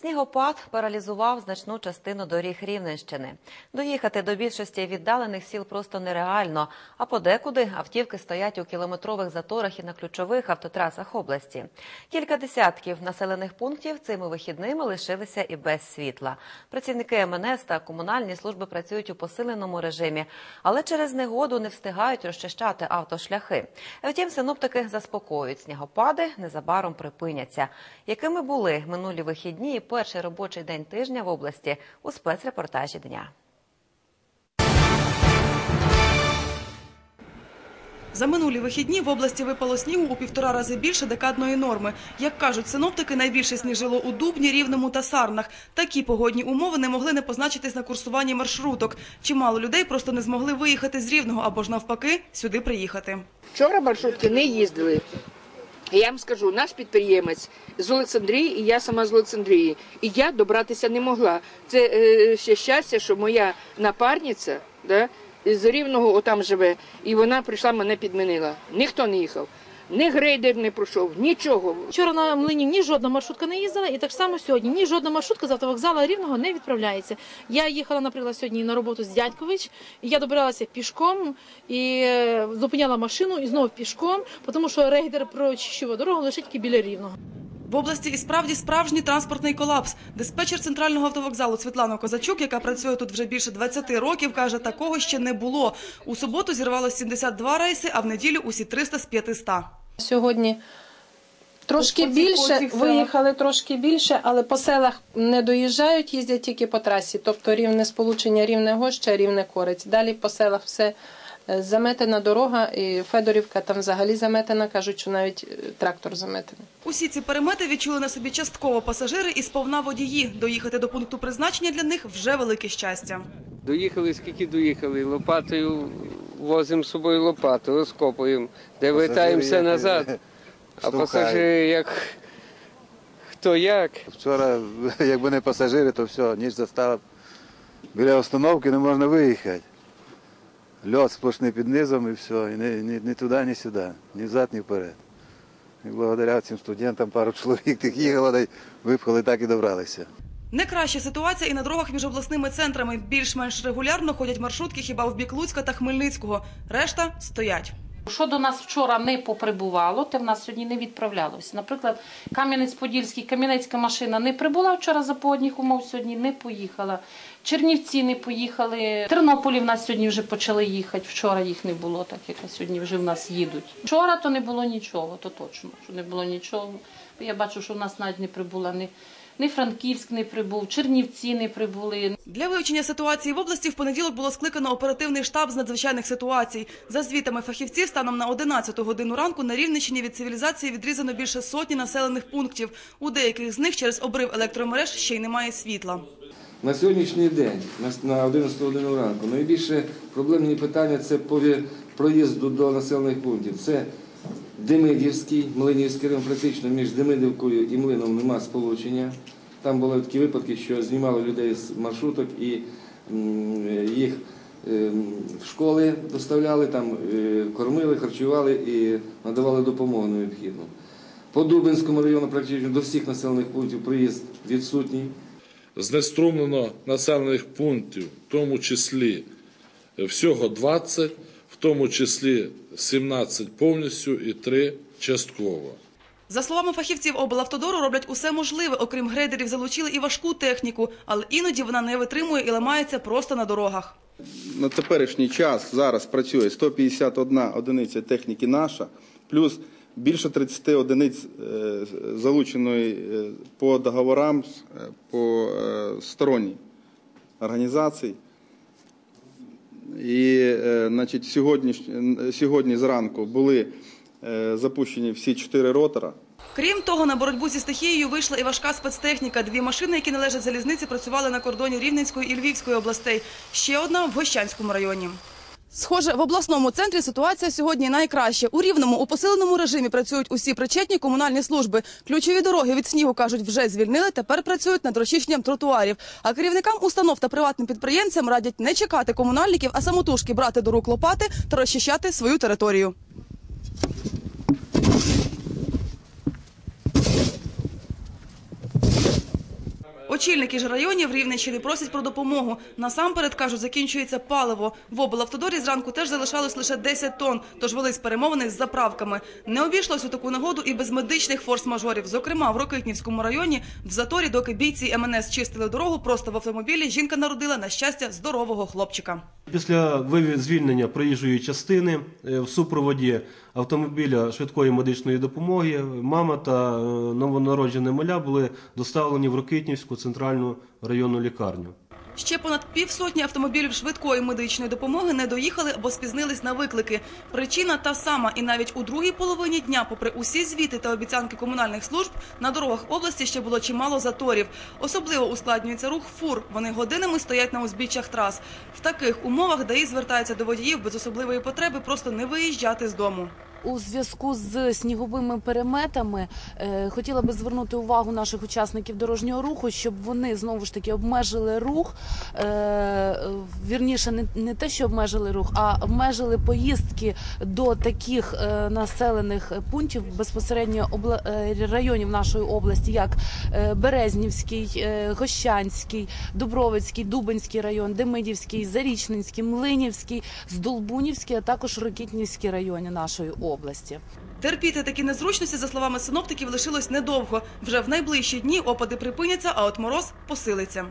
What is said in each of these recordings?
Снігопад паралізував значну частину доріг Рівненщини. Доїхати до більшості віддалених сіл просто нереально, а подекуди автівки стоять у кілометрових заторах і на ключових автотрасах області. Кілька десятків населених пунктів цими вихідними лишилися і без світла. Працівники МНС та комунальні служби працюють у посиленому режимі, але через негоду не встигають розчищати автошляхи. Втім, синоптики заспокоюють, снігопади незабаром припиняться. Якими були минулі вихідні і перший робочий день тижня в області у спецрепортажі дня. За минулі вихідні в області випало снігу у півтора рази більше декадної норми. Як кажуть синоптики, найбільше сніжило у Дубні, Рівному та Сарнах. Такі погодні умови не могли не позначитись на курсуванні маршруток. Чимало людей просто не змогли виїхати з Рівного або ж навпаки сюди приїхати. Вчора маршрутки не їздили. Я вам скажу, наш підприємець з Олександрії, і я сама з Олександрії. І я добратися не могла. Це е, ще щастя, що моя напарниця да, з Рівного отам живе, і вона прийшла, мене підмінила. Ніхто не їхав. Ні грейдер не пройшов, нічого. Вчора на млині ні жодна маршрутка не їздила, і так само сьогодні ні жодна маршрутка з автовокзалу рівного не відправляється. Я їхала, наприклад, сьогодні на роботу з дядькович, і я добиралася пішком і е, зупиняла машину і знову пішком, тому що рейдер прочищував дорогу лише тільки біля рівного. В області і справді справжній транспортний колапс. Диспетчер центрального автовокзалу Світлана Козачук, яка працює тут вже більше 20 років, каже, такого ще не було. У суботу зірвалося 72 рейси, а в неділю усі 300 з 500. Сьогодні трошки По цих- по більше, цих виїхали трошки більше, але по селах не доїжджають, їздять тільки по трасі. Тобто рівне сполучення, рівне гоща, рівне корець. Далі по селах все заметена дорога, і Федорівка там взагалі заметена, кажуть, що навіть е, трактор заметений. Усі ці перемети відчули на собі частково пасажири і сповна водії. Доїхати до пункту призначення для них вже велике щастя. Доїхали, скільки доїхали, лопатою возимо з собою лопату, розкопуємо, де вертаємося як, назад. е, А пасажири як хто як. Вчора, якби не пасажири, то все, ніч застала. Біля установки не можна виїхати. Льот сплошний під низом і все. І ні, ні, ні туди, ні сюди, ні взад, ні вперед. І благодаря цим студентам пару чоловік тих їхало, та й випхали, так і добралися. Не краща ситуація і на дорогах між обласними центрами. Більш-менш регулярно ходять маршрутки хіба в бік Луцька та Хмельницького. Решта стоять. Що до нас вчора не поприбувало, те в нас сьогодні не відправлялось. Наприклад, Кам'янець-Подільський, Кам'янецька машина не прибула вчора за погодних умов, сьогодні не поїхала. Чернівці не поїхали. Тернополі в нас сьогодні вже почали їхати. Вчора їх не було, так як сьогодні вже в нас їдуть. Вчора то не було нічого, то точно, що не було нічого. Я бачу, що в нас навіть не прибула ні, ні Франківськ не прибув, Чернівці не прибули, Для вивчення ситуації в області в понеділок було скликано оперативний штаб з надзвичайних ситуацій. За звітами фахівців, станом на 11 годину ранку на Рівненщині від цивілізації відрізано більше сотні населених пунктів. У деяких з них через обрив електромереж ще й немає світла. На сьогоднішній день, на- на 11 годину ранку, найбільше проблемні питання це по проїзду до населених пунктів. Це Демидівський, Млинівський район, практично між Демидівкою і Млином нема сполучення. Там були такі випадки, що знімали людей з маршруток і їх ем, в школи доставляли, там е, кормили, харчували і надавали допомогу необхідну. По Дубинському району практично до всіх населених пунктів проїзд відсутній. знеструмлено населених пунктів, в тому числі всього 20, в тому числі 17 повністю і 3 частково. За словами фахівців облавтодору, роблять усе можливе. Окрім грейдерів, залучили і важку техніку, але іноді вона не витримує і ламається просто на дорогах. на теперішній час зараз працює 151 одиниця техніки наша, плюс більше 30 одиниць е, залученої е, по договорам е, по сторонній організацій. І е, значить, сьогодні, сьогодні зранку були е, запущені всі чотири ротора. Крім того, на боротьбу зі стихією вийшла і важка спецтехніка. Дві машини, які належать залізниці, працювали на кордоні Рівненської і Львівської областей. Ще одна в Гощанському районі. Схоже, в обласному центрі ситуація сьогодні найкраща. У рівному у посиленому режимі працюють усі причетні комунальні служби. Ключові дороги від снігу кажуть, вже звільнили. Тепер працюють над розчищенням тротуарів. А керівникам установ та приватним підприємцям радять не чекати комунальників, а самотужки брати до рук лопати та розчищати свою територію. Очільники ж районів Рівненщини просять про допомогу. Насамперед, кажуть, закінчується паливо. В облавтодорі зранку теж залишалось лише 10 тонн, тож велись перемовини з заправками. Не обійшлось у таку нагоду і без медичних форс-мажорів. Зокрема, в Рокитнівському районі в заторі, доки бійці МНС чистили дорогу, просто в автомобілі жінка народила, на щастя, здорового хлопчика. Після звільнення проїжджої частини е, в супроводі автомобіля швидкої медичної допомоги мама та е, новонароджене маля були доставлені в Рокитнівську центральну районну лікарню. Ще понад півсотні автомобілів швидкої медичної допомоги не доїхали або спізнились на виклики. Причина та сама, і навіть у другій половині дня, попри усі звіти та обіцянки комунальних служб, на дорогах області ще було чимало заторів. Особливо ускладнюється рух фур. Вони годинами стоять на узбіччях трас. В таких умовах ДАІ звертаються до водіїв без особливої потреби просто не виїжджати з дому. У зв'язку з сніговими переметами е, хотіла би звернути увагу наших учасників дорожнього руху, щоб вони знову ж таки обмежили рух. Е, вірніше, не, те, що обмежили рух, а обмежили поїздки до таких е, населених пунктів безпосередньо районів нашої області, як Березнівський, Гощанський, Дубровицький, Дубинський район, Демидівський, Зарічненський, Млинівський, Здолбунівський, а також Рокітнівський райони нашої області. Терпіти такі незручності, за словами синоптиків, лишилось недовго. Вже в найближчі дні опади припиняться, а от мороз посилиться.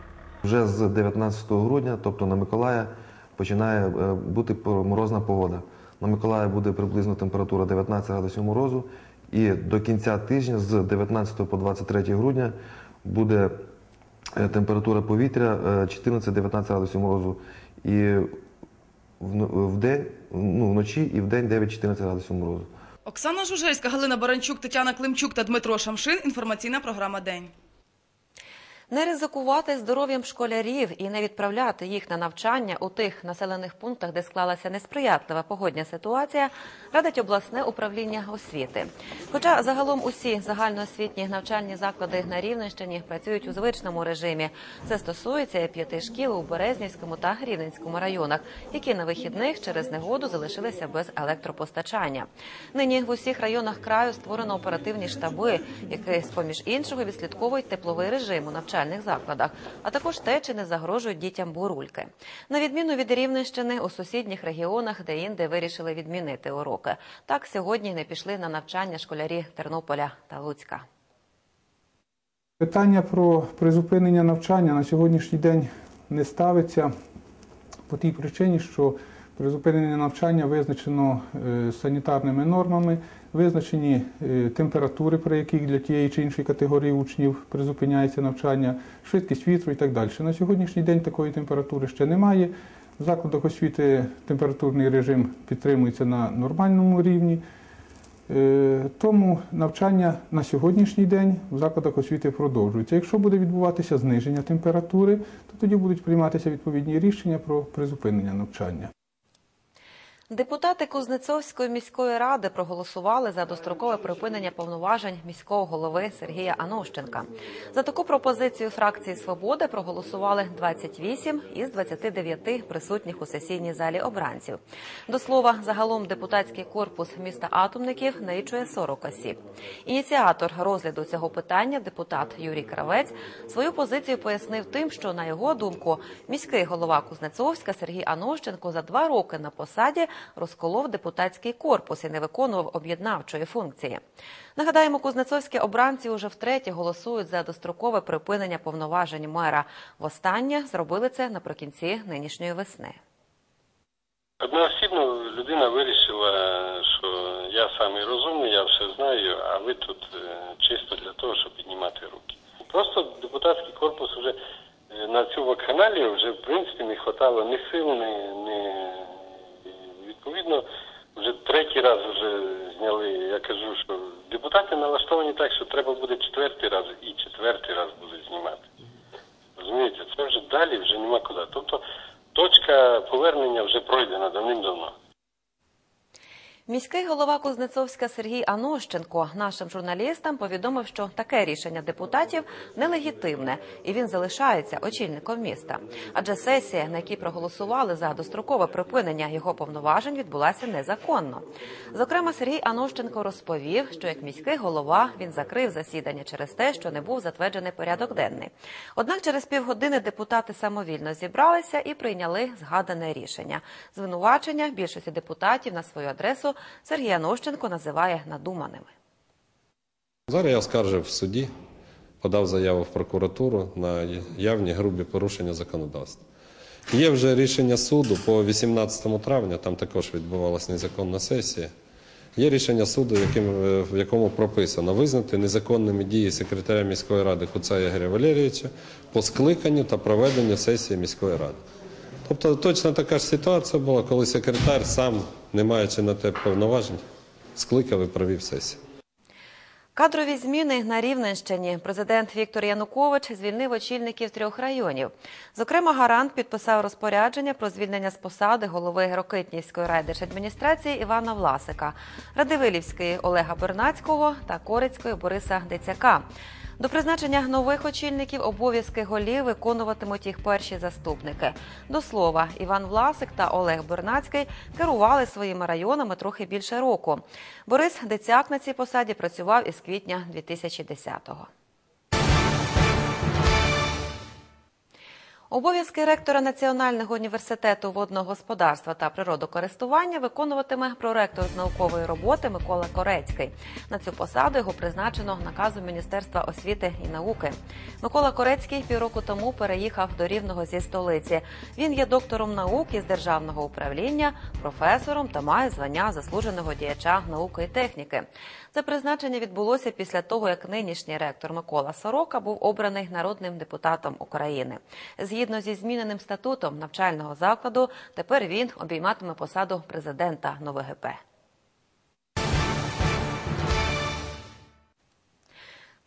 Вже з 19 грудня, тобто на Миколая, починає е, бути морозна погода. На Миколая буде приблизно температура 19 градусів морозу, і до кінця тижня, з 19 по 23 грудня, буде е, температура повітря е, 14-19 градусів морозу. І в день, ну, вночі і в день 9-14 градусів морозу. Оксана Жужельська, Галина Баранчук, Тетяна Климчук та Дмитро Шамшин. Інформаційна програма День. Не ризикувати здоров'ям школярів і не відправляти їх на навчання у тих населених пунктах, де склалася несприятлива погодня ситуація, радить обласне управління освіти. Хоча загалом усі загальноосвітні навчальні заклади на Рівненщині працюють у звичному режимі. Це стосується п'яти шкіл у Березнівському та Рівненському районах, які на вихідних через негоду залишилися без електропостачання. Нині в усіх районах краю створено оперативні штаби, які з поміж іншого відслідковують тепловий режим у навчальних закладах, а також те, чи не загрожують дітям бурульки. На відміну від Рівненщини, у сусідніх регіонах, де інде вирішили відмінити уроки. Так сьогодні не пішли на навчання школярі Тернополя та Луцька. Питання про призупинення навчання на сьогоднішній день не ставиться по тій причині, що призупинення навчання визначено е, санітарними нормами, визначені е, температури, при яких для тієї чи іншої категорії учнів призупиняється навчання, швидкість вітру і так далі. На сьогоднішній день такої температури ще немає. В закладах освіти температурний режим підтримується на нормальному рівні. Е, Тому навчання на сьогоднішній день в закладах освіти продовжується. Якщо буде відбуватися зниження температури, то тоді будуть прийматися відповідні рішення про призупинення навчання. Депутати Кузнецовської міської ради проголосували за дострокове припинення повноважень міського голови Сергія Анощенка. За таку пропозицію фракції Свободи проголосували 28 із 29 присутніх у сесійній залі обранців. До слова, загалом депутатський корпус міста атомників налічує 40 осіб. Ініціатор розгляду цього питання, депутат Юрій Кравець, свою позицію пояснив тим, що на його думку міський голова Кузнецовська Сергій Анощенко за два роки на посаді розколов депутатський корпус і не виконував об'єднавчої функції. Нагадаємо, кузнецовські обранці уже втретє голосують за дострокове припинення повноважень мера. Востаннє зробили це наприкінці нинішньої весни. Одноосібно людина вирішила, що я самий розумний, я все знаю, а ви тут е, чисто для того, щоб піднімати руки. Просто депутатський корпус вже е, на цю вакханалію вже в принципі не вистачало ні сил, ні, ні відповідно вже третій раз вже зняли. Я кажу, що депутати налаштовані так, що треба буде четвертий раз і четвертий раз будуть знімати. Розумієте, це вже далі вже нема куди. Тобто точка повернення вже пройдена давним-давно. Міський голова Кузнецовська Сергій Анощенко нашим журналістам повідомив, що таке рішення депутатів нелегітимне, і він залишається очільником міста. Адже сесія, на якій проголосували за дострокове припинення його повноважень, відбулася незаконно. Зокрема, Сергій Анощенко розповів, що як міський голова він закрив засідання через те, що не був затверджений порядок денний. Однак через півгодини депутати самовільно зібралися і прийняли згадане рішення. Звинувачення більшості депутатів на свою адресу Сергій Анощенко називає надуманими. Зараз я оскаржив в суді, подав заяву в прокуратуру на явні грубі порушення законодавства. Є вже рішення суду по 18 травня, там також відбувалася незаконна сесія. Є рішення суду, е, в якому прописано визнати незаконними дії секретаря міської ради Куцая Ігоря Валерійовича по скликанню та проведенню сесії міської ради. Тобто точно така ж ситуація була, коли секретар сам, не маючи на те повноважень, скликав і провів сесію. Кадрові зміни на Рівненщині. Президент Віктор Янукович звільнив очільників трьох районів. Зокрема, гарант підписав розпорядження про звільнення з посади голови Рокитнівської райдержадміністрації Івана Власика, Радивилівської Олега Бернацького та Корицької Бориса Децяка. До призначення нових очільників обов'язки голів виконуватимуть їх перші заступники. До слова, Іван Власик та Олег Бернацький керували своїми районами трохи більше року. Борис Децяк на цій посаді працював із квітня 2010-го. Обов'язки ректора Національного університету водного господарства та природокористування виконуватиме проректор з наукової роботи Микола Корецький. На цю посаду його призначено наказом Міністерства освіти і науки. Микола Корецький півроку тому переїхав до Рівного зі столиці. Він є доктором наук із державного управління, професором та має звання заслуженого діяча науки і техніки. Це призначення відбулося після того, як нинішній ректор Микола Сорока був обраний народним депутатом України. Згідно зі зміненим статутом навчального закладу, тепер він обійматиме посаду президента НОВГП.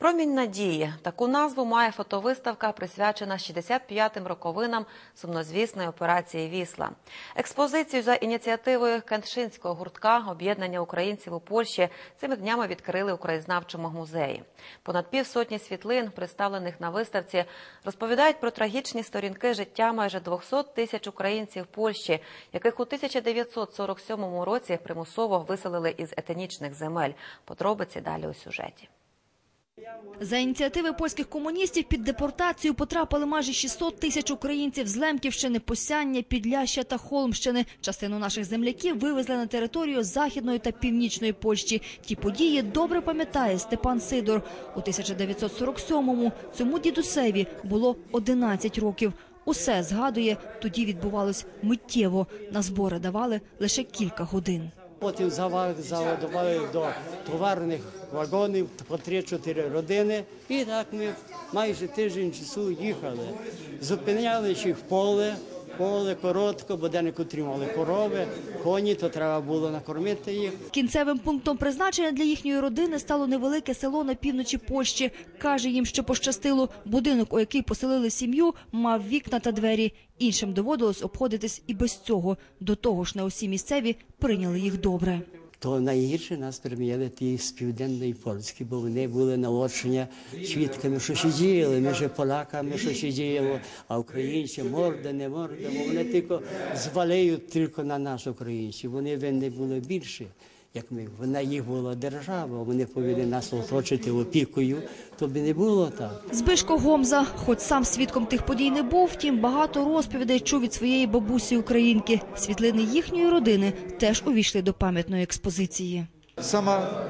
Промінь надії таку назву має фотовиставка, присвячена 65-м роковинам сумнозвісної операції Вісла. Експозицію за ініціативою Кентшинського гуртка об'єднання українців у Польщі цими днями відкрили у краєзнавчому музеї. Понад півсотні світлин, представлених на виставці, розповідають про трагічні сторінки життя майже 200 тисяч українців Польщі, яких у 1947 році примусово виселили із етнічних земель. Подробиці далі у сюжеті. За ініціативи польських комуністів під депортацію потрапили майже 600 тисяч українців з Лемківщини, Посяння, Підляща та Холмщини. Частину наших земляків вивезли на територію Західної та Північної Польщі. Ті події добре пам'ятає Степан Сидор. У 1947-му цьому дідусеві було 11 років. Усе згадує, тоді відбувалось миттєво. На збори давали лише кілька годин. Потім заводували до товарних вагонів по 3-4 родини. І так ми майже тиждень часу їхали. Зупинялися в поле, поле коротко, бо де не утримали корови, коні, то треба було накормити їх. Кінцевим пунктом призначення для їхньої родини стало невелике село на півночі Польщі. Каже їм, що пощастило. Будинок, у який поселили сім'ю, мав вікна та двері. Іншим доводилось обходитись і без цього. До того ж, не усі місцеві прийняли їх добре. То найгірше нас прийняли ті з південної Польщі, бо вони були наочення свідками, що діяли. Ми поляками, що ще діяло, а українці морда, не морда, бо вони тільки звалюють тільки на нас, українців. Вони винні були більше, як ми. Вона їх була держава, вони повинні нас оточити опікою, то би не було так. Збишко Гомза, хоч сам свідком тих подій не був, втім багато розповідей чув від своєї бабусі українки. Світлини їхньої родини теж увійшли до пам'ятної експозиції. Сама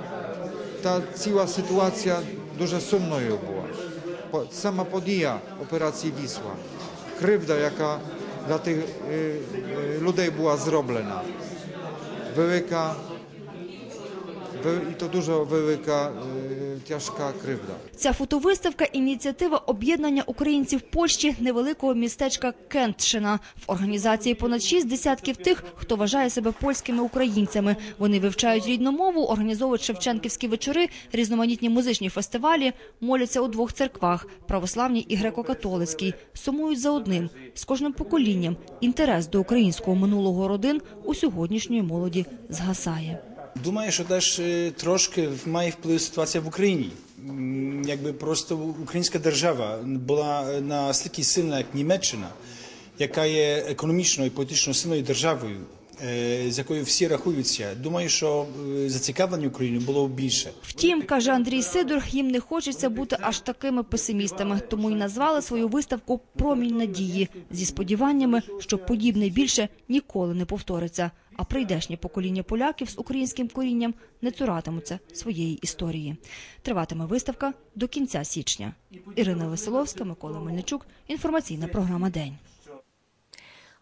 та ціла ситуація дуже сумною була. По- Сама подія операції Вісла, кривда, яка для тих е, е, людей була зроблена. Велика, ве- і то дуже велика е, тяжка кривда. Ця фотовиставка – ініціатива об'єднання українців Польщі невеликого містечка Кентшина. В організації понад шість десятків тих, хто вважає себе польськими українцями. Вони вивчають рідну мову, організовують шевченківські вечори, різноманітні музичні фестивалі, моляться у двох церквах – православній і греко-католицькій. Сумують за одним – з кожним поколінням інтерес до українського минулого родин у сьогоднішньої молоді згасає. Думаю, що теж е, трошки має вплив ситуація в Україні. Якби просто українська держава була е, настільки сильна, як Німеччина, яка є економічною і політично сильною державою, е, з якою всі рахуються. Думаю, що зацікавлення України було більше. Втім, каже Андрій Сидор, їм не хочеться бути аж такими песимістами, тому й назвали свою виставку «Промінь надії» зі сподіваннями, що подібне більше ніколи не повториться, а прийдешнє покоління поляків з українським корінням не цуратимуться своєї історії. Триватиме виставка до кінця січня. Ірина Веселовська, Микола Мельничук. Інформаційна програма «День».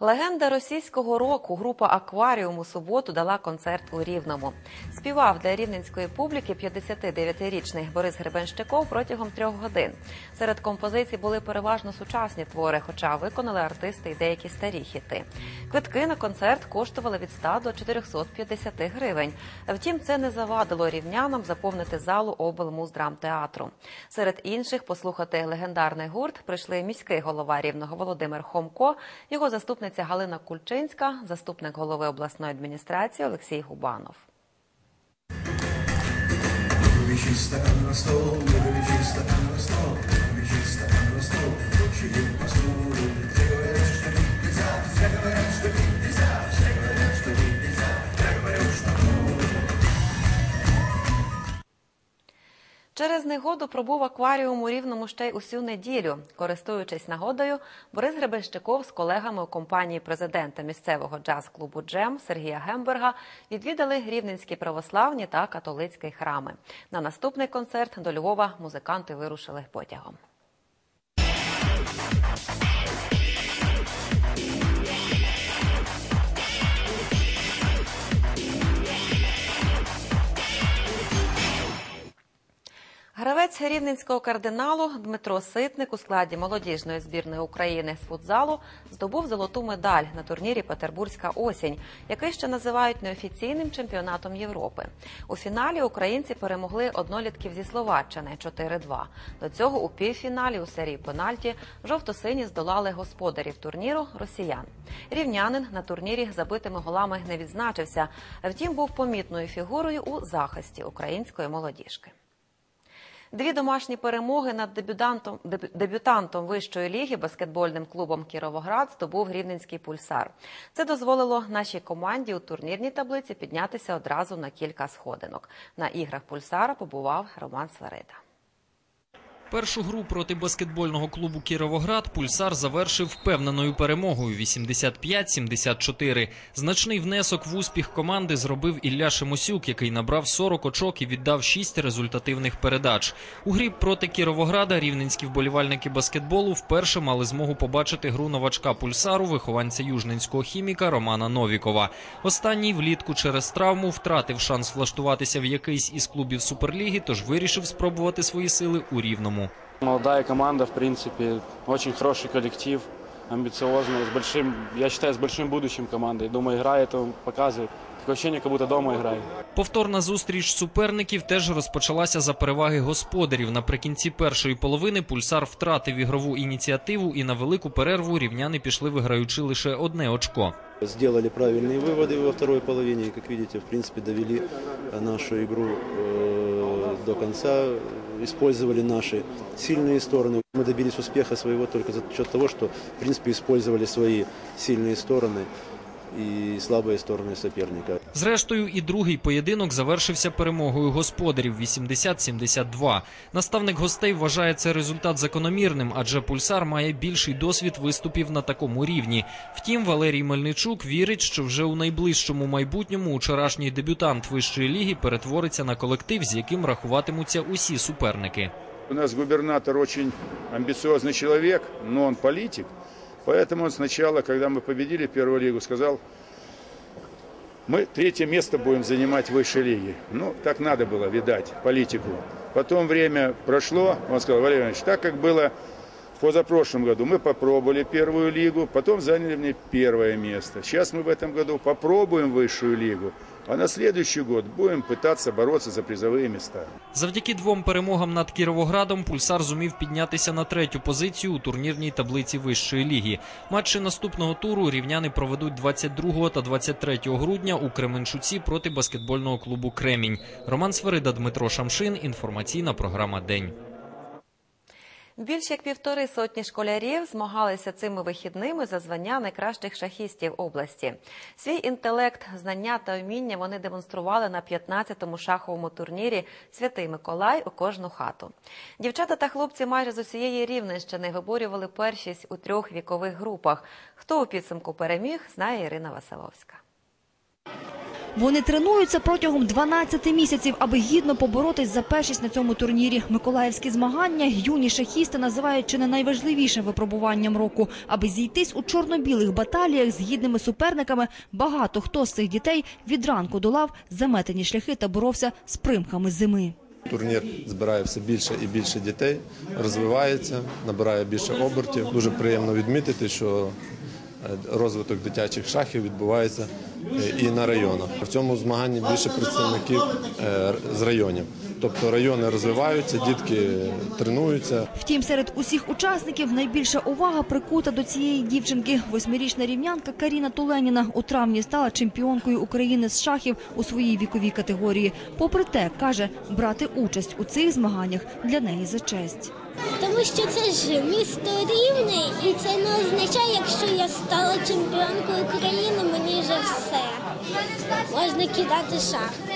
Легенда російського року група Акваріум у суботу дала концерт у Рівному. Співав для рівненської публіки 59-річний Борис Гребенщиков протягом трьох годин. Серед композицій були переважно сучасні твори, хоча виконали артисти й деякі старі хіти. Квитки на концерт коштували від 100 до 450 гривень. Втім, це не завадило рівнянам заповнити залу облмуздрамтеатру. Серед інших послухати легендарний гурт прийшли міський голова рівного Володимир Хомко, його заступниця Галина Кульчинська, заступник голови обласної адміністрації Олексій Губанов. Стакан на стол, стакан на стол, стакан на стол, Через негоду пробув акваріум у Рівному ще й усю неділю. Користуючись нагодою, Борис Гребенщиков з колегами у компанії президента місцевого джаз-клубу Джем Сергія Гемберга відвідали рівненські православні та католицькі храми. На наступний концерт до Львова музиканти вирушили потягом. Гравець рівненського кардиналу Дмитро Ситник у складі молодіжної збірної України з футзалу здобув золоту медаль на турнірі Петербурзька осінь, який ще називають неофіційним чемпіонатом Європи. У фіналі українці перемогли однолітків зі Словаччини 4-2. До цього у півфіналі у серії пенальті жовто-сині здолали господарів турніру росіян. Рівнянин на турнірі забитими голами не відзначився, втім був помітною фігурою у захисті української молодіжки. Дві домашні перемоги над дебютантом, дебютантом вищої ліги баскетбольним клубом Кіровоград здобув рівненський пульсар. Це дозволило нашій команді у турнірній таблиці піднятися одразу на кілька сходинок. На іграх пульсара побував Роман Сварида. Першу гру проти баскетбольного клубу Кіровоград Пульсар завершив впевненою перемогою 85-74. Значний внесок в успіх команди зробив Ілля Шимосюк, який набрав 40 очок і віддав 6 результативних передач. У грі проти Кіровограда рівненські вболівальники баскетболу вперше мали змогу побачити гру новачка Пульсару, вихованця южненського хіміка Романа Новікова. Останній влітку через травму втратив шанс влаштуватися в якийсь із клубів Суперліги, тож вирішив спробувати свої сили у Рівному Молодая команда, в принципе, очень хороший коллектив, амбициозный, с большим, я считаю, с большим будущим командой. Думаю, игра это показывает. Такое ощущение, как будто дома играю. Повторна зустріч суперників теж розпочалася за переваги господарів. Наприкінці першої половини пульсар втратив ігрову ініціативу, і на велику перерву рівняни пішли виграючи лише одне очко. Сделали правильные выводы во второй половине и, как видите, в принципе, довели э, нашу игру э, до конца, использовали наши сильные стороны. Мы добились успеха своего только за счет того, что, в принципе, использовали свои сильные стороны и слабые стороны соперника. Зрештою, і другий поєдинок завершився перемогою господарів 80-72. Наставник гостей вважає це результат закономірним, адже пульсар має більший досвід виступів на такому рівні. Втім, Валерій Мельничук вірить, що вже у найближчому майбутньому вчорашній дебютант вищої ліги перетвориться на колектив, з яким рахуватимуться усі суперники. У нас губернатор очень амбициозный человек, но он политик. Поэтому он сначала, когда мы победили первую лигу, сказал, мы третье место будем занимать в высшей лиге. Ну, так надо было, видать, политику. Потом время прошло, он сказал, Валерий Иванович, так как было в позапрошлом году, мы попробовали первую лигу, потом заняли мне первое место. Сейчас мы в этом году попробуем высшую лигу, а на следующий год будем пытаться бороться за призовые места. Завдяки двом перемогам над Кіровоградом Пульсар зумів піднятися на третю позицію у турнірній таблиці вищої ліги. Матчі наступного туру рівняни проведуть 22 та 23 грудня у Кременчуці проти баскетбольного клубу Кремінь. Роман Сверида, Дмитро Шамшин. Інформаційна програма День. Більш як півтори сотні школярів змагалися цими вихідними за звання найкращих шахістів області. Свій інтелект, знання та вміння вони демонстрували на 15-му шаховому турнірі Святий Миколай у кожну хату. Дівчата та хлопці майже з усієї Рівненщини виборювали першість у трьох вікових групах. Хто у підсумку переміг, знає Ірина Василовська. Вони тренуються протягом 12 місяців, аби гідно поборотись за першість на цьому турнірі. Миколаївські змагання юні шахісти називають чи не найважливішим випробуванням року. Аби зійтись у чорно-білих баталіях з гідними суперниками, багато хто з цих дітей від ранку долав заметені шляхи та боровся з примками зими. Турнір збирає все більше і більше дітей, розвивається, набирає більше обертів. Дуже приємно відмітити, що розвиток дитячих шахів відбувається е, і на районах. В цьому змаганні більше представників е, з районів. Тобто райони розвиваються, дітки тренуються. Втім, серед усіх учасників найбільша увага прикута до цієї дівчинки. Восьмирічна рівнянка Каріна Туленіна у травні стала чемпіонкою України з шахів у своїй віковій категорії. Попри те, каже, брати участь у цих змаганнях для неї за честь. Тому що це ж місто Рівне, і це не означає, якщо я стала чемпіонкою України, мені вже все. Можна кидати шахи.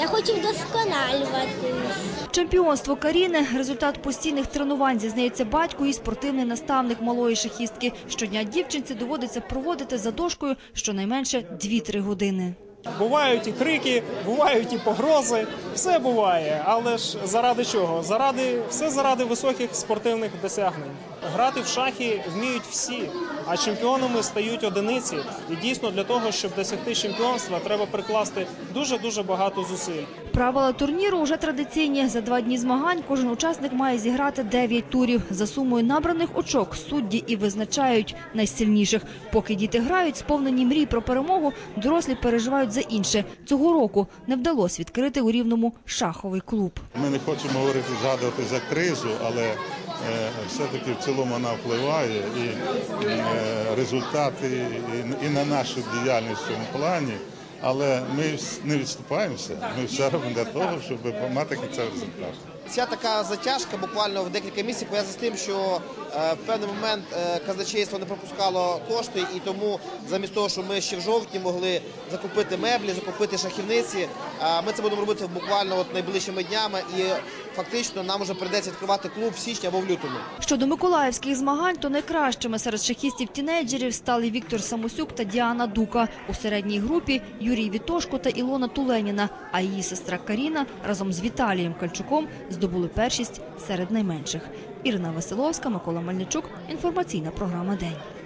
Я хочу вдосконалюватись. Чемпіонство Каріни – результат постійних тренувань, зізнається батько і спортивний наставник малої шахістки. Щодня дівчинці доводиться проводити за дошкою щонайменше 2-3 години. Бувають і крики, бувають і погрози, все буває. Але ж заради чого? Заради все заради високих спортивних досягнень. Грати в шахи вміють всі, а чемпіонами стають одиниці. І дійсно для того, щоб досягти чемпіонства, треба прикласти дуже дуже багато зусиль. Правила турніру вже традиційні. За два дні змагань кожен учасник має зіграти 9 турів. За сумою набраних очок судді і визначають найсильніших. Поки діти грають, сповнені мрій про перемогу, дорослі переживають за інше. Цього року не вдалося відкрити у Рівному шаховий клуб. Ми не хочемо говорити згадувати за кризу, але е, все-таки в цілому вона впливає і е, результати і на нашу діяльність в цьому плані. Але ми не відступаємося. Ми все робимо для того, щоб мати кінцевий результат. Ця така затяжка буквально в декілька місяців пов'язана з тим, що е, в певний момент е, казначейство не пропускало кошти, і тому замість того, що ми ще в жовтні могли закупити меблі, закупити шахівниці, е, ми це будемо робити буквально от найближчими днями, і фактично нам вже прийдеться відкривати клуб в січні або в лютому. Щодо миколаївських змагань, то найкращими серед шахістів-тінейджерів стали Віктор Самосюк та Діана Дука. У середній групі Юрій Вітошко та Ілона Туленіна, а її сестра Каріна разом з Віталієм Кальчуком здобули першість серед найменших. Ірина Василовська, Микола Мельничук. Інформаційна програма «День».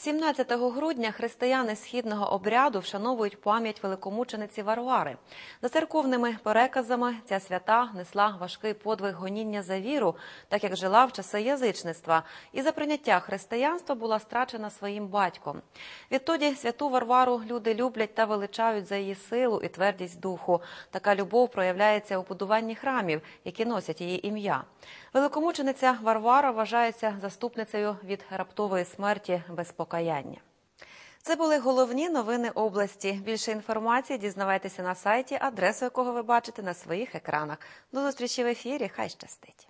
17 грудня християни східного обряду вшановують пам'ять великомучениці Варвари. За церковними переказами ця свята несла важкий подвиг гоніння за віру, так як жила в часи язичництва, і за прийняття християнства була страчена своїм батьком. Відтоді святу Варвару люди люблять та величають за її силу і твердість духу. Така любов проявляється у будуванні храмів, які носять її ім'я. Великомучениця Варвара вважається заступницею від раптової смерті без покаяння. Це були головні новини області. Більше інформації дізнавайтеся на сайті, адресу якого ви бачите на своїх екранах. До зустрічі в ефірі. Хай щастить.